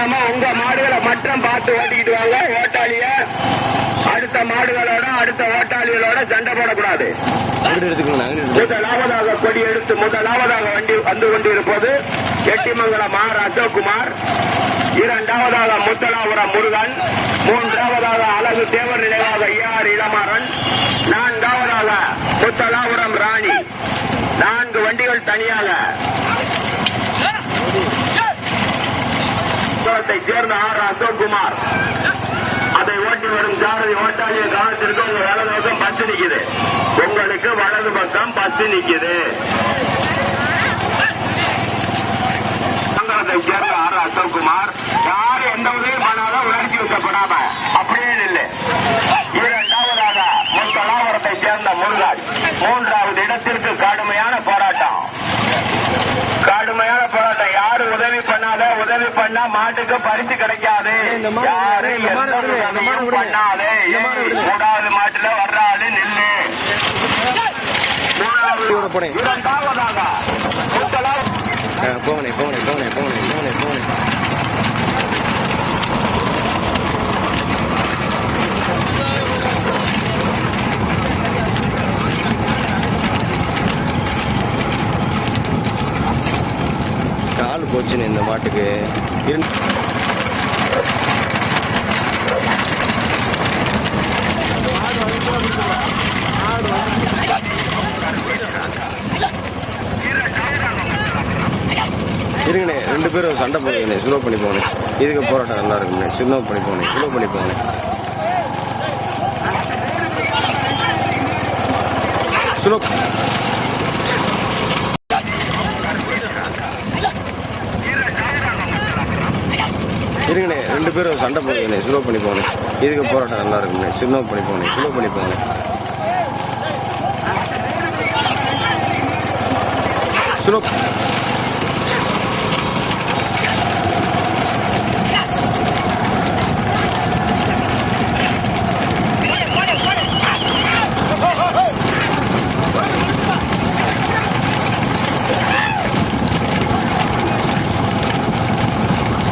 அடிக்காம உங்க மாடுகளை மட்டும் பார்த்து ஓட்டிக்கிட்டு வாங்க ஓட்டாளிய அடுத்த மாடுகளோட அடுத்த ஓட்டாளிகளோட சண்டை போடக்கூடாது. முதலாவதாக கொடி எடுத்து முதலாவதாக வண்டி வந்து கொண்டிருப்பது எட்டிமங்கலம் ஆர். அசோக்குமார். இரண்டாவதாக முத்தலாபுரம் முருகன். மூன்றாவதாக அழகு தேவர் நினைவாக ஏஆர் இளமாறன். நான்காவதாக முத்தலாபுரம் ராணி. நான்கு வண்டிகள் தனியாக. குளத்தை சேர்ந்த ஆர் அசோக்குமார். அதை ஓட்டி வரும் சாரதி ஓட்டாளிய காலத்திற்கு உங்க வலது பக்கம் பஸ் நிக்குது. உங்களுக்கு வலது பக்கம் பஸ் நிக்குது சங்கரத்தை சேர்ந்த ஆர் அசோக்குமார் யாரு எந்த உதவியும் பண்ணாலும் உணர்ச்சி வைக்கப்படாம அப்படியே நில்லு இரண்டாவதாக முத்தலாபுரத்தை சேர்ந்த முருகன் மூன்றாவது இடத்திற்கு கடுமையான போராட்டம் கடுமையான போராட்டம் யாரு உதவி பண்ணாத உதவி பண்ணா மாட்டுக்கு பரிசு கிடைக்காது. இந்த மாடு யாரு இந்த மாடு எந்த உதவியும். பண்ணாதே. மூணாவது மாட்டுல வர்ற ஆளு நில்லு போங்கண்ணே போங்கண்ணே போங்கண்ணே போங்கண்ணே போங்கண்ணே போங்கண்ணே கால் போச்சுன்னு இந்த மாட்டுக்கு. இரு- பேர் சண்டை போடுங்கண்ணே ஸ்லோ பண்ணி போனேன் இதுக்கு போராட்டம் நல்லா இருக்குண்ணே ஸ்லோ பண்ணி போனேன் ஸ்லோ பண்ணி போனேன் ஸ்லோ இருங்கண்ணே ரெண்டு பேரும் சண்டை போடுங்கண்ணே ஸ்லோ பண்ணி போனேன் இதுக்கு போராட்டம் நல்லா இருக்குண்ணே ஸ்லோ பண்ணி போனேன் ஸ்லோ பண்ணி போனேன் ஸ்லோ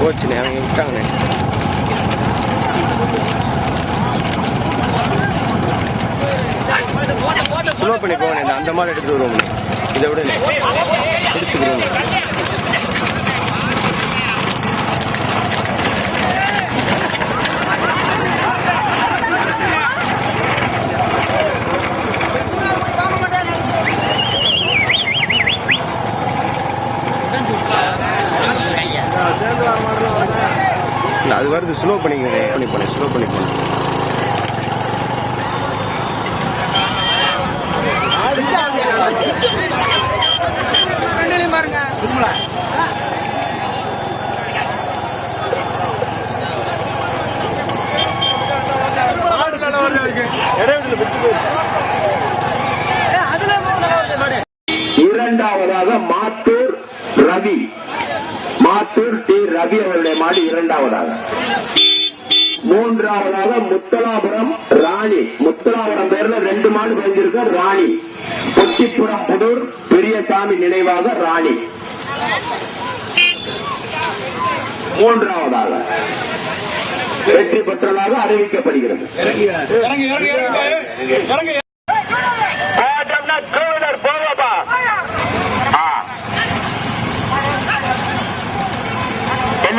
போச்சுண்ணே அவங்க விட்டாங்கண்ணே ஸ்லோ பண்ணி போகணே இந்த அந்த மாதிரி எடுத்து வருவோம்ண்ணே இதை விட பிடிச்சிக்கிறோம் இல்லை அது வருது. ஸ்லோ பண்ணிக்கண்ணே பண்ணி போனேன் ஸ்லோ பண்ணி போனேன் இரண்டாவதாக மாத்தூர் ரவி. மாத்தூர் டி. ரவி அவருடைய மாடு இரண்டாவதாக. மூன்றாவதாக முத்தலாபுரம் ராணி. முத்தலாபுரம் பேர்ல ரெண்டு மாடு பதிஞ்சிருக்க ராணி. பொட்டிப்புறம் புதூர் பெரியசாமி நினைவாக ராணி. மூன்றாவதாக வெற்றி பெற்றதாக அறிவிக்கப்படுகிறது.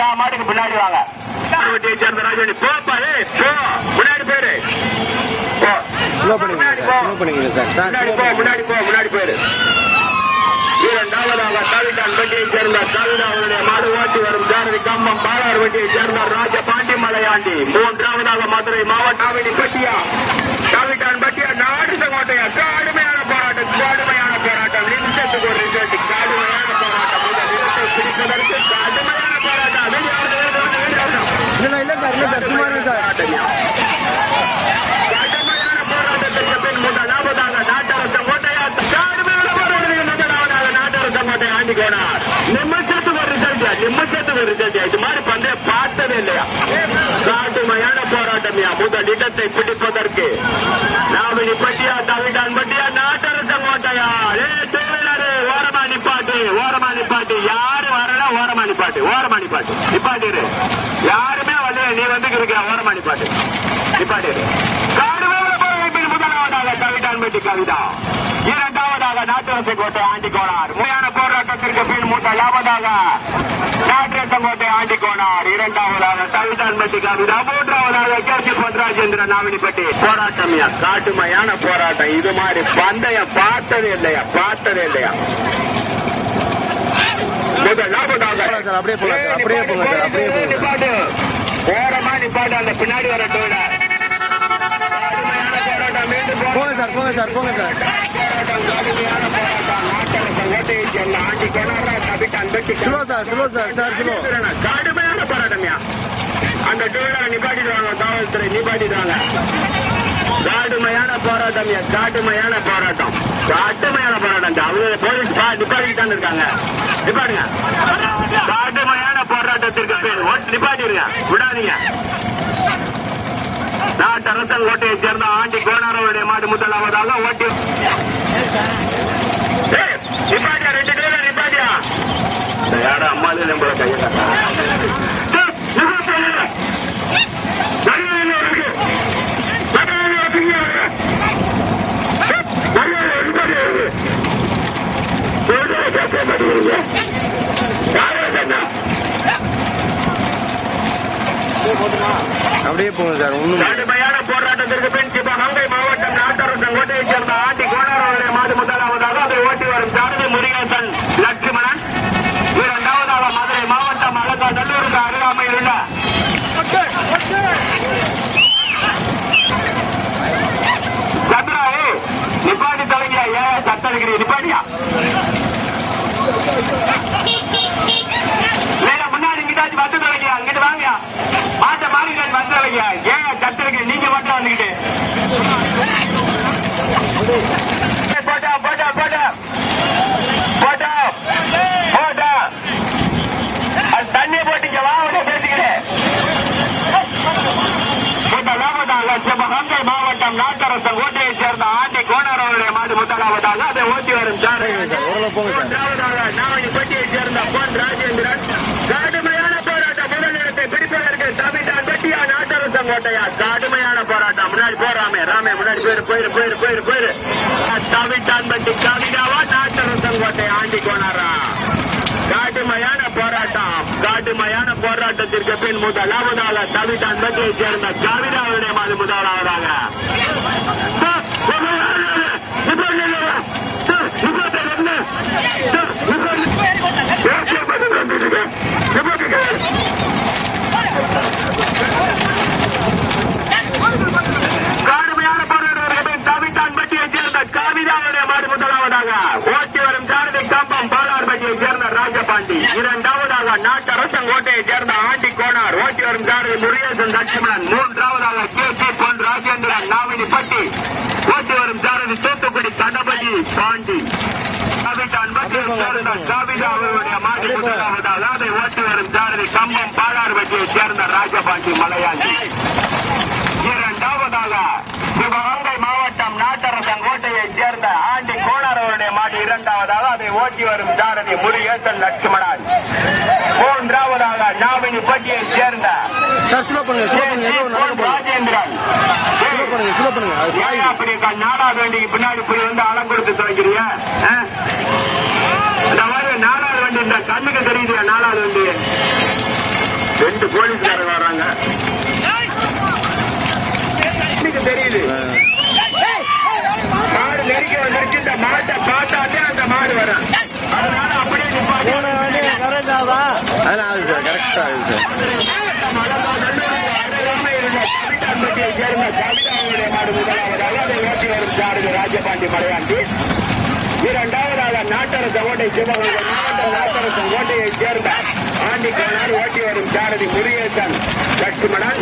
எல்லா மாட்டுக்கு பின்னாடி வாங்க. முன்னாடி போயிரு. முன்னாடி போ. முன்னாடி போ முன்னாடி போ முன்னாடி போயிரு. இரண்டாவதாக காவிட்டான் வெட்டியை சேர்ந்த காவிதா அவருடைய மாடு ஓட்டி வரும் ஜானதி கம்பம் பாலார் வெட்டியை சேர்ந்த ராஜ பாண்டி மலையாண்டி மூன்றாவதாக மதுரை மாவட்ட ஆவினி பட்டியா. காவிட்டான் பட்டியா நாடு கோட்டையா கடுமையான போராட்டம் கடுமையான போராட்டம் நிமிஷத்துக்கு ஒரு ரிசல்ட் கடுமையான போராட்டம் இந்த நிமிஷத்தை பிடிப்பதற்கு கடுமையான போராட்டம் வெளியாவது, வெளியாவது, வெளியாவது. இல்லை இல்லை சார் இல்லை சார் சும்மா இருங்க சார் கடுமையான போராட்டத்திற்கு பின் முதலாவதாக நாட்டரசன் கோட்டையா கடுமையான போராட்டத்தில் கோனார் நிமிஷத்துக்கு ஒரு ரிசல்ட் நிமிஷத்துக்கு இது மாதிரி பந்தய பார்த்ததே இல்லையா? காட்டுமையான போராட்டம் முதல் இடத்தை பிடிப்பதற்கு. நாமினி பட்டியா தவிடான் பட்டியா நாட்டரச கோட்டையா? ஏ ஓரமா நிப்பாட்டு ஓரமா நிப்பாட்டு. யாரு வரல ஓரமா நிப்பாட்டு ஓரமா நிப்பாட்டு. நிப்பாட்டிரு யாருமே வரல நீ வந்து இருக்கிற ஓரமா நிப்பாட்டு. நிப்பாட்டிரு முதலாவதாக கவிதான் பட்டி கவிதா. இரண்டாவதாக நாட்டரச கோட்டை ஆண்டி கோனார் முறையான முதலாவதாக நாட்டரசன் கோட்டை ஆண்டி கோனார் இரண்டாவதாக கவிதா மூன்றாவதாக கேசி பொன்ராஜேந்திரன் நாவினிப்பட்டி போராட்டம்யா காட்டுமையான போராட்டம். இது மாதிரி பந்தயம் பார்த்ததே இல்லையா? பார்த்ததே இல்லையா? அப்படியே போலாம் அப்படியே சார், அப்படியே. நிப்பாட்டு. ஓரமா நிப்பாட்டு அந்த பின்னாடி வர டோல போங்க சார் போங்க சார் போங்க sir slow sir slow sir sir slow கடுமையான போராட்டம்யா அந்த டூவீலரை நிப்பாட்டிடுவாங்க காவல்துறை நிப்பாட்டிடுவாங்க கடுமையான போராட்டம் காட்டுமையான போராட்டம் காட்டுமையான போராட்டம் அவங்க போலீஸ் பா- நிப்பாட்டிட்டு இருக்காங்க நிப்பாட்டுங்க காட்டுமையான போராட்டத்திற்கு பேர். ஓட்டு நிப்பாட்டிடுங்க விடாதீங்க. நான் நாட்டரசன் கோட்டையை சேர்ந்த ஆண்டி கோனாரவருடைய மாடு முதலாவதாக ஓட்டி ஏய், நிப்பாட்டியா ரெண்டு டூல நிப்பாட்டியா? இந்த அம்மாலே நம்மள கையை காட்டுறா. அப்படியே போங்க சார் ஒன்றும் கடுமையான போராட்டத்திற்கு பின் சிவகங்கை மாவட்டம் நாட்டரசன் கோட்டையைச் சேர்ந்த ஆண்டி கோணாரவருடைய மாடு முதலாவதாக அதை ஓட்டி வரும் சாரதி முருகேசன் லட்சுமணன் இரண்டாவதாக மதுரை மாவட்டம் அலங்காநல்லூருக்கு அருகாமையில் உள்ள சத்ராவு நிப்பாட்டி தலைங்க ஏன் சத்தடிக்கிறீ நிப்பாட்டியா இல்ல முன்னாடி இங்கிட்டாச்சு வந்து தலைங்க அங்கிட்டு வாங்க மாட்ட மாறிட்டு வந்து தலைங்க ஏன் சத்தடிக்கிறீ நீங்க மட்டும் வந்துக்கிட்டு போட்டா போட்டா போட்டா போட்டா போட்டா அது தண்ணியை போட்டீங்க வா உடனே பேசிக்கிறேன் முதலாவதாக சிவகங்கை மாவட்டம் நாட்டரசன் கோட்டையை சேர்ந்த ஆண்டி கோணரவருடைய மாடு முதலாவதாக அதை ஓட்டி வரும் சார். நாவணிப்பட்டியை சேர்ந்த பொன் ராஜேந்திரன். கடுமையான போராட்டம் முதலிடத்தை பிடிப்பதற்கு தமிழ்நாடு பட்டியா நாட்டரசன் கோட்டையா கடுமையான போராட்டம். முன்னாடி போறாமே ராமே முன்னாடி போயிரு போயிரு போயிரு போயிரு போயிரு. தமிழ்தான் பட்டி கவிதாவா? நாட்டரசன் கோட்டை ஆண்டி கோணாரா காட்டுமையான போராட்டம். காட்டுமையான போராட்டத்திற்கு பின் முதலாவதாக தமிழ்தான் பட்டியை சேர்ந்த கவிதாவுடைய மாது முதலாவதாக சார், இப்ப இல்ல. இப்ப இல்ல. சார், இப்ப இல்ல. சார், இப்ப இல்ல. தேசிய பதவி வந்துருக்கு. இப்ப இருக்கு. கடுமையான போராட்டத்திற்கு பின் தமிழ்தான் பட்டியை சேர்ந்த கவிதாவுடைய மாடு முதலாவதாக ஓட்டி வரும் சாரதி கம்பம் பாலார்பட்டியை சேர்ந்த ராஜபாண்டி இரண்டாவதாக நாட்டரசன் கோட்டையை சேர்ந்த ஆண்டி கோனார் ஓட்டி வரும் சாரதி முருகேசன் லட்சுமணன் மூன்றாவதாக கே சி பொன் ராஜேந்திரன் நாவினி பட்டி ஓட்டி வரும் சாரதி தூத்துக்குடி தண்டபதி பாண்டி கவிதான் பட்டியை சேர்ந்த கவிதாவுடைய மாடு முதலாவதாக அதை ஓட்டி வரும் சாரதி கம்பம் பாலார்பட்டியை ராஜபாண்டி மலையாண்டி இரண்டாவதாக சிவகங்கை மாவட்டம் நாட்டரசன் கோட்டையைச் சேர்ந்த ஆண்டி கோணாரவருடைய மாடு இரண்டாவதாக அதை ஓட்டி வரும் சாரதி முருகேசன் லட்சுமணன் மூன்றாவதாக நாவினி பட்டியைச் சேர்ந்த ராஜேந்திரன். நாலாவது வண்டிக்கு பின்னாடி போய் வந்து அலம் கொடுத்து தொலைக்கிறீங்க? இந்த மாதிரி நாலாவது வண்டி இந்த கண்ணுக்கு தெரியுது நாலாவது வண்டி. போலீஸ்காரங்க வர்றாங்க கண்ணுக்கு தெரியுது. மாடு நெருக்கி வந்துருச்சு இந்த மாட்டை பார்த்தாலே அந்த மாடு வரும் அதனால அப்படியே நிப்பாட்டி. அதெல்லாம் ஆகுது சார். கரெக்டாக ஆகுது சார் ராஜபாண்டி மலையாண்டி. இரண்டாவதாக நாட்டரச கோட்டை சிவகங்கை மாவட்ட நாட்டரச கோட்டையைச் சேர்ந்த ஆண்டி ஓட்டி வரும் சாரதி முருகேசன் லட்சுமணன்.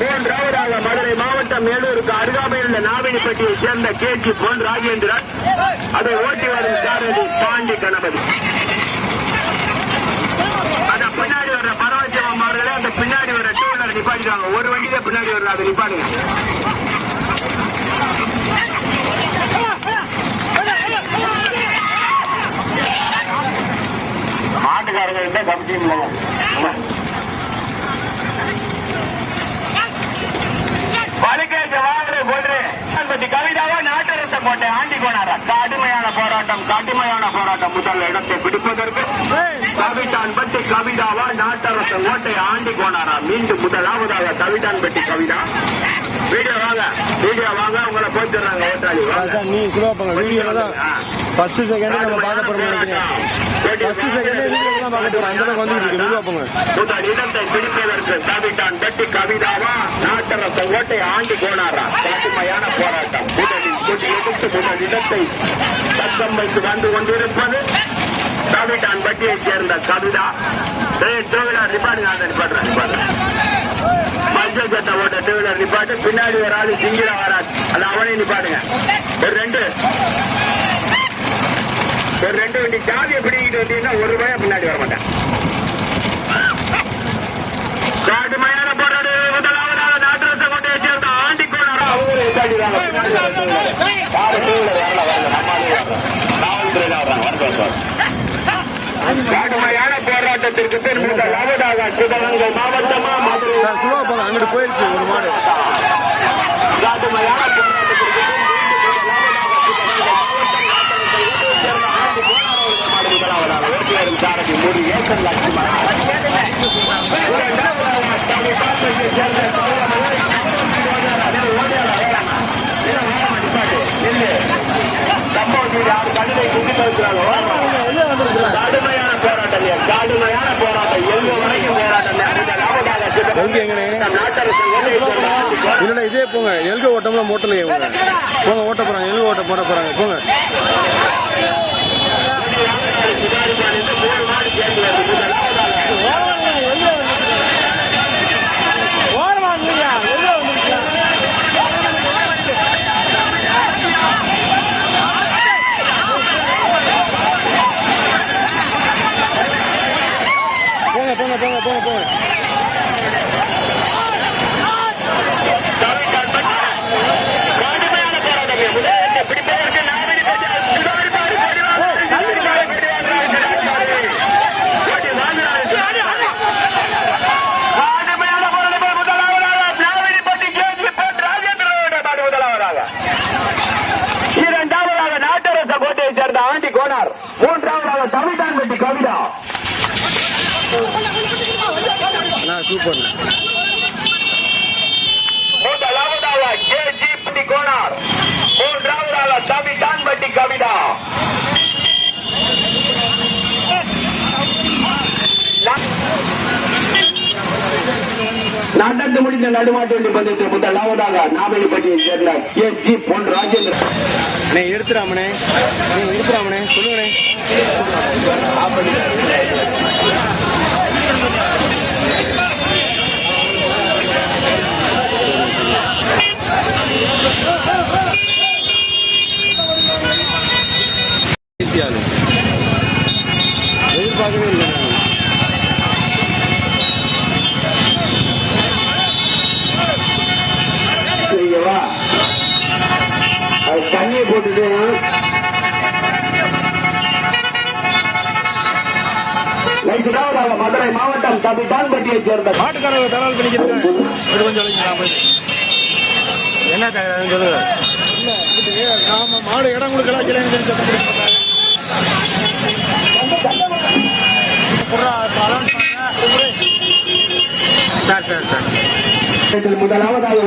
மூன்றாவதாக மதுரை மாவட்டம் மேலூருக்கு அருகாமையில் உள்ள நாவினிப்பட்டியைச் சேர்ந்த கே ஜி பொன் ராஜேந்திரன். அதை ஓட்டி வரும் சாரதி பாண்டி கணபதி. அந்த பின்னாடி வர்ற அந்த பின்னாடி வர டூ வீலர் ஒரு வண்டியில பின்னாடி வர்ற அதை நிப்பாடுங்க மாட்டுக்காரங்க கிட்ட கமிட்டி வலுக்கேற்ற வாழ்வு போன்று பத்தி கவிதாவா நாட்டரசம் போட்டேன். ஆண்டி போனாரா? கடுமையான போராட்டம் கடுமையான போராட்டம் முதல் இடத்தை பிடிப்பதற்கு கவிதான் பத்தி கவிதாவா நாட்டரச கோட்டை ஆண்டி கோனாரா? மீண்டும் முதலாவதாக கவிதான் பத்தி கவிதா. வீடியோ வாங்க வீடியோ வாங்க உங்களை போச்சுறாங்க ஓட்டாளி. வாங்க. நீ தான் ஃபர்ஸ்ட் செகண்ட் நம்ம பார்க்க போறோம் நினைக்கிறேன் ஃபர்ஸ்ட் செகண்ட் வீடியோல தான் பார்க்க போறோம். அந்த அளவுக்கு வந்துட்டு இருக்கு. மெதுவாப்பங்க முதல் இடத்தை பிடிப்பதற்கு கவிதான் பட்டி கவிதாவா நாட்டரச ஓட்டை ஆண்டி கோனாரா? கடுமையான போராட்டம். முதலில் கொடி எடுத்து முதல் இடத்தை தக்கம் வைத்து வந்து கொண்டிருப்பது கவிதான் பட்டியைச் சேர்ந்த கவிதா. டூவீலர் நிப்பாடுங்க நிப்பாடுறேன் நிப்பாடுறேன் மஞ்சள் சட்டை ஓட்ட டூவீலர் நிப்பாட்டு பின்னாடி ஒரு ஆளு சிங்கில வராது. அது அவனையும் நிப்பாடுங்க ஒரு ரெண்டு. ஒரு ரெண்டு வண்டி சாவியை பிடிக்கிட்டு வந்தீங்கன்னா ஒரு ரூபாய் பின்னாடி வர மாட்டேன். கடுமையான போராடு முதலாவதாக நாட்டரச கோட்டையை சேர்ந்த ஆண்டி கோணாரா அவங்களும் காவல்துறையில வர்றாங்க, வரட்டும், வரட்டும். கடுமையான போராட்டத்திற்கு பின் முதலாவதாக சிவகங்கை மாவட்டமா மதுரை சார் சுலபங்க அங்கிட்டு போயிருச்சு ஒரு மாடு கடுமையான போராட்டத்திற்கு மாவட்டத்தை சேர்ந்த ஆண்டி கோணாரா மாடு முதலாவதாக ஓட்டி வரும் சாரதி மூடி ஏக்கர் லட்சுமணா இரண்டாவதாக தமிழ் பாசத்தை சேர்ந்த கடுமையான போராட்டம் கடுமையான போராட்டம் எங்க வரைக்கும் போராட்டம் எங்க எங்கனே நாட்டரசு இல்ல இதே போங்க. எல்க ஓட்டம்லாம் மோட்டல இவங்க போங்க. ஓட்ட போறாங்க. எல்க ஓட்ட போட போறாங்க. போங்க. போங்க போங்க போங்க போங்க போங்க கடுமையான போராட்டம் முதலில் பிடிப்பதற்கு நாமினி கடுமையான போராட்டம் முதலாவதாக நாமினிப்பட்டி கேஜி பொன் ராஜேந்திரனோட மாடு முதலாவதாக இரண்டாவதாக நாட்டரச கோட்டையை சேர்ந்த ஆண்டி கோனார் மூன்றாவதாக தமிழ்தான்பட்டி கவிதா அண்ணா சூப்பர் முதலாவதாக கேஜி பட்டி கோனார் மூன்றாவதாக தமிழ்தான்பட்டி கவிதா நடந்து முடிந்த நடுமாட்டு வண்டி பந்தயத்தில் முதலாவதாக நாவலிப்பட்டியை சேர்ந்த கே ஜி பொன் ராஜேந்திரன். அண்ணே எடுத்துறாமண்ணே அண்ணே எடுத்துறாமண்ணே சொல்லுங்கண்ணே. எதிர்பார்க்கவே இல்லை. மதுரை மாவட்டம் தபிதான்பட்டியை சேர்ந்த மாட்டுக்காரங்க தகவல் பண்ணிக்கிறாங்க கொஞ்சம் என்ன சொல்லுங்க. நாம மாடு இடம் கொடுக்கலாம் கிளைங்க சார் சார் சார். இதில் முதலாவதாக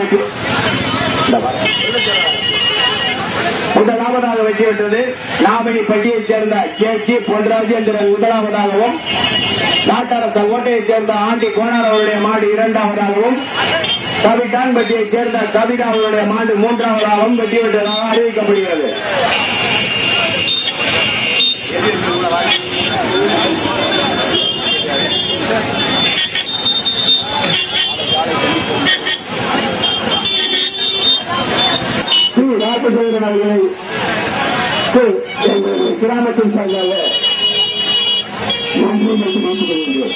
பட்டியலிட்டது நாமணிப்பட்டியைச் சேர்ந்த கே. டி பொன்ராஜ் என்கிற முதலாவதாகவும் நாட்டாரத்த கோட்டையைச் சேர்ந்த ஆண்டி கோனார் அவருடைய மாடு இரண்டாவதாகவும் கவிதான்பட்டியைச் சேர்ந்த கவிதா அவருடைய மாடு மூன்றாவதாகவும் வெற்றிவிட்டதாக அறிவிக்கப்படுகிறது. ராஜசேகரன் அவர்களை அரசு கிராமத்தில் சார்ந்த நன்றி என்று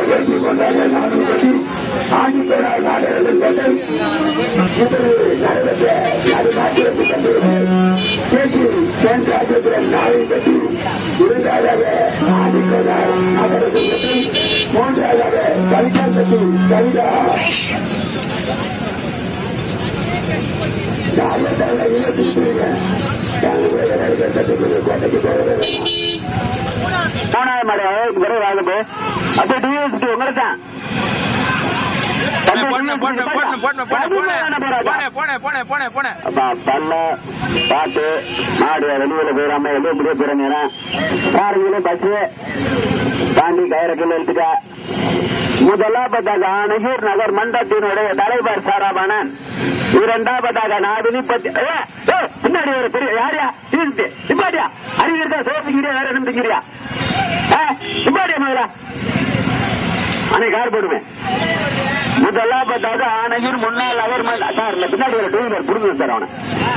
மக்களை எழுதி கொண்டாட நாடு பற்றி ஆட்சி பெறால் நாடு நடந்த நாடு மாற்றத்தை கண்டிருந்தார் பேச்சு கேந்திர ஆட்சியத்தின் நாளை பற்றி இரண்டாவதாக ஆட்சி பெறால் நகரத்தை பற்றி மூன்றாவதாக கவிதா பற்றி கவிதா நாங்கள் தங்களை இன்னும் திருப்பிடுங்க நாங்கள் கோட்டைக்கு போக வேண்டாம் மூணாவது மாடு விரைவாகுது அப்போ டிஎஸ்பி உங்களுக்கு தான்? பாட்டு மாடு வெளியில போயிடாம வெளியே முடிய போறாங்க காரங்களும் பஸ் தாண்டி கைரக்கில் எடுத்துட்டா முதலாவதாக நகர் மன்றத்தினுடைய தலைவர் சாராபானன். இரண்டாவதாக நான் பத்தி முன்னாடி ஒரு பெரிய யாரியா இருந்து நிப்பாட்டியா அறிவிக்கிறதா சோசிக்கிறியா வேற என்ன திங்கிறியா மகளா அன்னைக்கு கார் போடுவேன். முதல்லாம் பார்த்தாவது ஆணையும் முன்னாள் அவர் சார் இந்த பின்னாடி ஒரு டூ புரிஞ்சு சார் அவனை.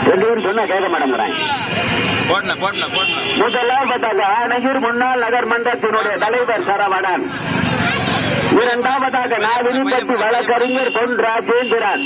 ரெண்டு பேரும் சொன்னா கேட்க மாட்டேங்கிறாங்க. முதல்லாம் பார்த்தாவது ஆணையூர் முன்னாள் நகர் மன்றத்தினுடைய தலைவர் சரவணன். இரண்டாவதாக நான் விரும்பி வழக்கறிஞர் பொன் ராஜேந்திரன்.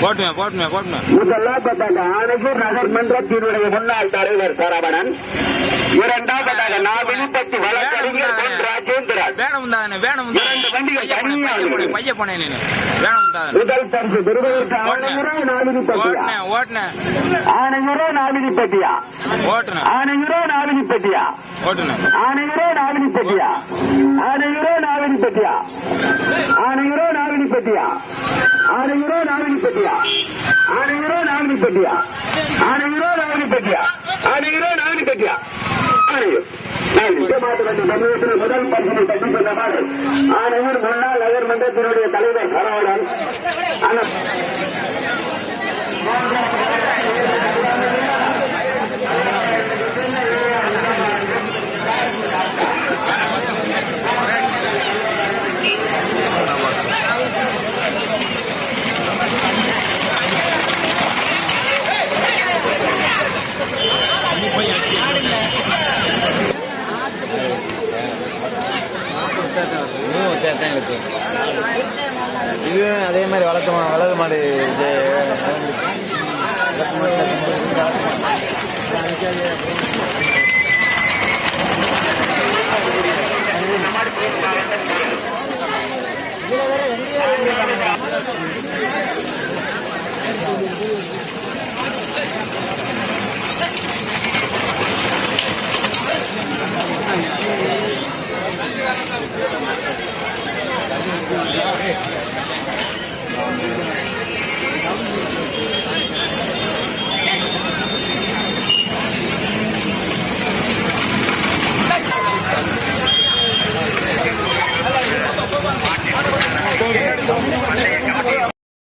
போட்டுமையா போட்டுமையா போட்டுமையா முதலாவதாக ஆணையூர் நகர்மன்றத்தினுடைய முன்னாள் தலைவர் சரவணன் இரண்டாவதாக நாவினிப்பட்டி வழக்கறிஞர் பொன் ராஜேந்திரன். வேணும் தானே வேணும் இரண்டு வண்டிகள் தனியா. பைய போனேன் வேணும் தானே முதல் பரிசு பெறுவதற்கு ஆணையூரோ நாவினிப்பட்டியா ஓட்டுனேன் ஆணையூரோ நாவினிப்பட்டியா ஓட்டுனேன் ஆணையூரோ நாவினிப்பட்டியா ஓட்டுனேன் ஆணையூரோ நாவினிப்பட்டியா ஆணையூரோ நாவினிப்பட்டியா ஆணையூரோ நாவினிப்பட்டியா ஆனையூரோ நாகனிப்பட்டியா ஆனையூரோ நாகனிப்பட்டியா ஆனையூரோ நாகனிப்பட்டியா ஆனையூரோ நாகனிப்பட்டியா ஆனையூர் தமிழகத்தில் முதல் பரிசனை தட்டி சொன்னவாறு ஆனையூர் முன்னாள் நகர்மன்றத்தினுடைய தலைவர் சரவணன்